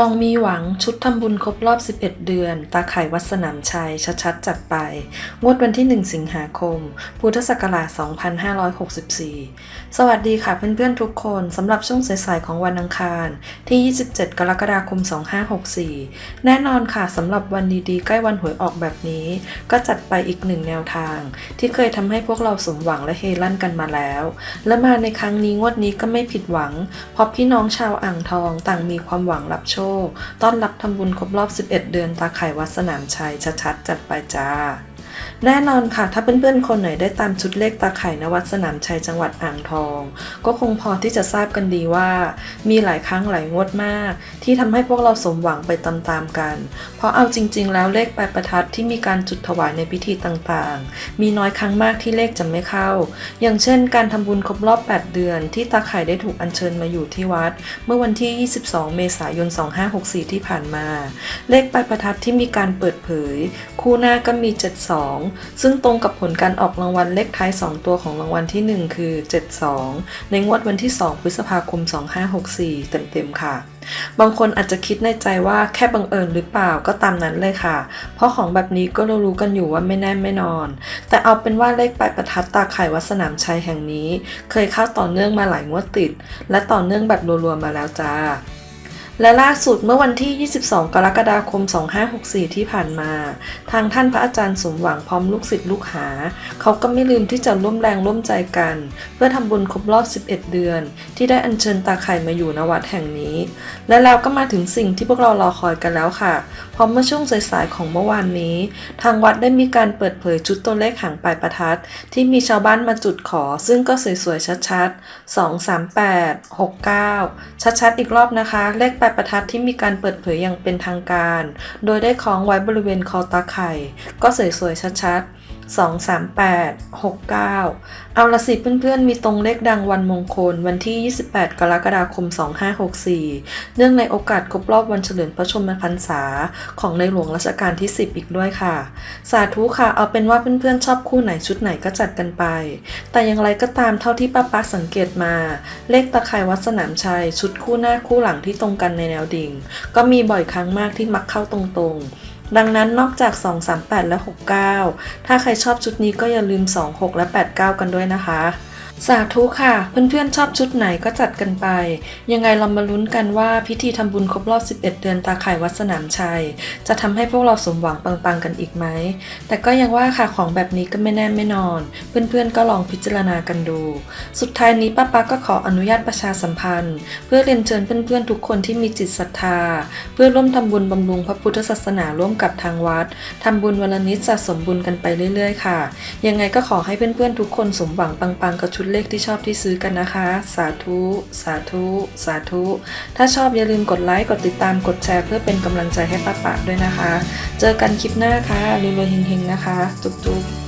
ทองมีหวังชุดทำบุญครบรอบ 11 เดือน ตาไข่วัดสนามชัย ชัดๆ จัดไป งวดวันที่ 1 สิงหาคม พุทธศักราช 2564 สวัสดีค่ะเพื่อนๆทุกคนสำหรับช่วงสายๆของวันอังคาร ที่ 27 กรกฎาคม 2564 แน่นอนค่ะสำหรับวันดีๆ ใกล้วันหวยออกแบบนี้ ก็จัดไปอีกหนึ่งแนวทาง ที่เคยทำให้พวกเราสมหวังและเฮลั่นกันมาแล้ว และมาในครั้งนี้งวดนี้ก็ไม่ผิดหวังเพราะพี่น้องชาวอ่างทองต่างมีความหวังรับโชคต้อนรับทำบุญครบรอบ 11 เดือนตาไข่วัดสนามชัยชัดๆจัดไปจ้า แน่นอนค่ะ ถ้าเพื่อนๆ คนไหนได้ตามชุดเลขตาไข่นวัดสนามชัยจังหวัดอ่างทอง ก็คงพอที่จะทราบกันดีว่า มีหลายครั้งหลายงวดมาก ที่ทำให้พวกเราสมหวังไปตามๆกัน เพราะเอาจริง ๆ แล้วเลขปลายประทัดที่มีการจุดถวายในพิธีต่างๆ มีน้อยครั้งมากที่เลขจะไม่เข้า อย่างเช่น การทำบุญครบรอบ 8 เดือน ที่ตาไข่ได้ถูกอัญเชิญมาอยู่ที่วัด เมื่อวันที่ 22 เมษายน 2564 ที่ผ่านมา เลขปลายประทัดที่มีการเปิดเผย คู่หน้าก็มี 72ซึ่งตรงกับผลการออกรางวัลเลขท้าย 2 ตัวของรางวัลที่ 1 คือ 72 ในงวดวันที่ 2 พฤษภาคม 2564 เต็มๆค่ะ บางคนอาจจะคิดในใจว่าแค่บังเอิญหรือเปล่าก็ตามนั้นเลยค่ะ เพราะของแบบนี้ก็รู้กันอยู่ว่าไม่แน่ไม่นอน แต่เอาเป็นว่าเลขปลายประทัดตาไข่วัดสนามชัยแห่งนี้ เคยเข้าต่อเนื่องมาหลายงวดติด และต่อเนื่องแบบรัวๆมาแล้วจ้า และล่าสุดเมื่อวันที่ 22 กรกฎาคม 2564 ที่ผ่านมา ทางท่านพระอาจารย์สมหวังพร้อมลูกศิษย์ลูกหา เขาก็ไม่ลืมที่จะร่วมแรงร่วมใจกัน เพื่อทำบุญครบรอบ 11 เดือน ที่ได้อัญเชิญตาไข่มาอยู่ณวัดแห่งนี้ และแล้วก็มาถึงสิ่งที่พวกเรารอคอยกันแล้วค่ะเพราะเมื่อช่วงสายๆของเมื่อวานนี้ ทางวัดได้มีการเปิดเผยชุดตัวเลขหางปลายประทัด ที่มีชาวบ้านมาจุดขอ ซึ่งก็สวยๆชัดๆ 2 3 8 6 9 ชัดๆ อีกรอบนะคะ เลขปลายประทัดที่มีการเปิดเผยอย่างเป็นทางการ โดยได้คล้องไว้บริเวณคอตาไข่ ก็สวยๆชัดๆ 2 3 8 6 9 เอาละสิเพื่อนๆ มีตรงเลขดังวันมงคล วันที่ 28 กรกฎาคม 2564 เนื่องในโอกาสครบรอบวันเฉลิมพระชนมพรรษา ของในหลวงรัชกาลที่ 10 อีกด้วยค่ะ สาธุค่ะ เอาเป็นว่าเพื่อนๆ ชอบคู่ไหนชุดไหนก็จัดกันไป แต่อย่างไรก็ตามเท่าที่ป้าปักสังเกตมา เลขตะไคร่วัดสนามชัย ชุดคู่หน้าคู่หลังที่ตรงกันในแนวดิ่ง ก็มีบ่อยครั้งมากที่มักเข้าตรงๆ ดังนั้นนอกจาก 2 3 8 และ 69 ถ้าใครชอบชุดนี้ก็อย่าลืม 2 6 และ 89 กันด้วยนะคะ สาธุค่ะ เพื่อนๆชอบชุดไหนก็จัดกันไป ยังไงเรามาลุ้นกันว่าพิธีทำบุญครบรอบ 11 เดือนตาไข่วัดสนามชัย จะทำให้พวกเราสมหวังปังๆกันอีกไหม แต่ก็ยังว่าค่ะของแบบนี้ก็ไม่แน่ไม่นอน เพื่อนๆก็ลองพิจารณากันดู สุดท้ายนี้ป้าป๊าก็ขออนุญาตประชาสัมพันธ์ เพื่อเรียนเชิญเพื่อนๆทุกคนที่มีจิตศรัทธา เพื่อร่วมทำบุญบำรุงพระพุทธศาสนาร่วมกับทางวัดทำบุญวันละนิดสะสมบุญกันไปเรื่อย ๆ ค่ะ ยังไงก็ขอให้เพื่อนๆทุกคนสมหวังปังๆกับชุดเลขที่ชอบที่ซื้อกันนะคะ สาธุ สาธุ สาธุ ถ้าชอบอย่าลืมกดไลค์ กดติดตาม กดแชร์เพื่อเป็นกำลังใจให้ป้าปะด้วยนะคะ เจอกันคลิปหน้าค่ะรวยๆเฮงๆนะคะ จุ๊บๆ